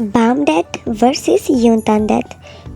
Bam dad versus Yeontan dad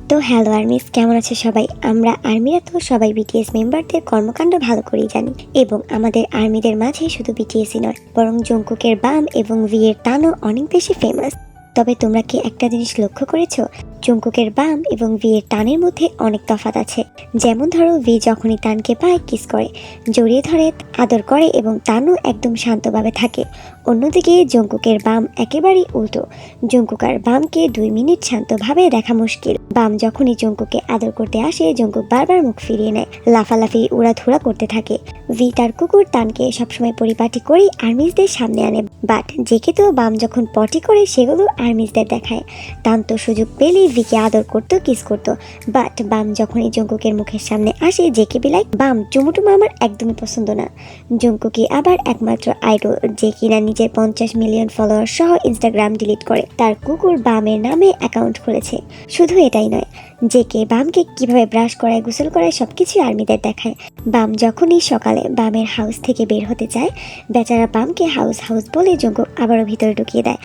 তো hello armies কেমন আছে সবাই? আমরা আর্মিরা তো সবাই বিটিএস মেম্বারদের কর্মকাণ্ড ভালো করেই জানি এবং আমাদের আর্মিদের মাঝে শুধু বিটিএসই নয়, বরং জঙ্কুকের বাম এবং ভিয়ের টানও অনেক বেশি ফেমাস তবে তোমরা কি একটা জিনিস লক্ষ্য করেছ? জঙ্কুকের বাম এবং ভিয়ের টানের মধ্যে অনেক তফাত আছে। যেমন ধরো, ভি যখনই টানকে পায়, কিস করে। জড়িয়ে ধরে, আদর করে এবং তানও একদম শান্তভাবে থাকে। অন্যদিকে, জঙ্কুকের বাম একেবারেই উল্টো। জঙ্কুকার বামকে দুই মিনিট শান্তভাবে দেখা মুশকিল। বাম যখনই জঙ্কুকে আদর করতে আসে, জঙ্কুক বারবার মুখ ফিরিয়ে নেয়। লাফালাফি, উড়াধুরা করতে থাকে। ভি তার কুকুর তানকে সবসময় পরিপাটি করেই আর্মিসদের সামনে আনে। বাট জেকে তো বাম যখন পটি করে, সেগুলো আর্মিসদের দেখায়। তান তো সুযোগ পেলেই ভিকে আদর করতো, কিস করতো। বাট বাম যখনই জঙ্কুকের মুখের সামনে আসে জেকে বিলাই বাম চুমুটুমু আমার একদমই পছন্দ না। জঙ্কুকি আবার একমাত্র আইডল, যে কিনা নিজের পঞ্চাশ মিলিয়ন ফলোয়ার সহ ইনস্টাগ্রাম ডিলিট করে। তার কুকুর বামের নামে অ্যাকাউন্ট খুলেছে। শুধু এটাই নয়। জেকে বামকে কীভাবে ব্রাশ করায়, গোসল করায় সবকিছু আর্মিদের দেখায়। বাম যখনই সকালে বামের হাউস থেকে বের হতে চায়, বেচারা বামকে হাউস হাউস বলে জঙ্কুক আবারও ভিতরে ঢুকিয়ে দেয়।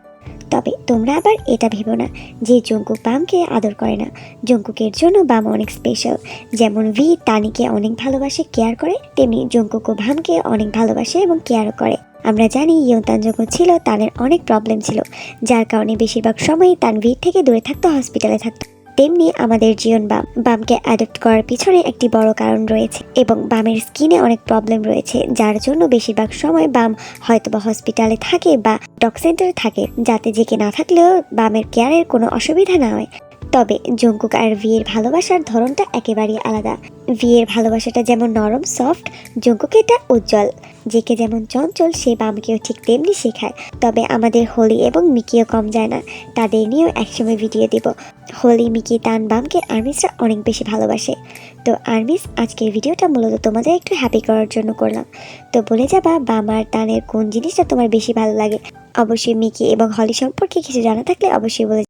তবে তোমরা আবার এটা ভেবো না যে জঙ্কুক বামকে আদর করে না। জঙ্কুকের জন্য বাম অনেক স্পেশাল যেমন ভি তানিকে অনেক ভালোবাসে, কেয়ার করে, তেমনি জঙ্কুকও ভামকে অনেক ভালোবাসে এবং কেয়ারও করে। আমরা জানি ইয়ন্তান যখন ছিল তানের অনেক প্রবলেম ছিল, যার কারণে বেশিরভাগ সময় তান ভিড় থেকে দূরে থাকতো হসপিটালে থাকতো। তেমনি আমাদের জীবন বাম, বামকে অ্যাডপ্ট করার পিছনে একটি বড় কারণ রয়েছে এবং বামের স্কিনে অনেক প্রবলেম রয়েছে, যার জন্য বেশিরভাগ সময় বাম হয়তো বা হসপিটালে থাকে বা ডক সেন্টারে থাকে, যাতে জেকে না থাকলেও বামের কেয়ারের কোনো অসুবিধা না হয়। তবে জঙ্কুক আর ভিয়ের ভালোবাসার ধরনটা একেবারেই আলাদা। ভিয়ের ভালোবাসাটা যেমন নরম সফট জঙ্কুক এটা উজ্জ্বল। জেকে যেমন চঞ্চল, সে বামকেও ঠিক তেমনি শেখায়। তবে আমাদের হোলি এবং মিকিও কম যায় না। তাদের নিয়েও একসময় ভিডিও দেব। হোলি, মিকি, তান, বামকে আর্মিসরা অনেক বেশি ভালোবাসে। তো আর্মিস, আজকের ভিডিওটা মূলত তোমাদের একটু হ্যাপি করার জন্য করলাম। তো বলে যাবা, বাম আর তানের কোন জিনিসটা তোমার বেশি ভালো লাগে? অবশ্যই মিকি এবং হলি সম্পর্কে কিছু জানা থাকলে অবশ্যই বলে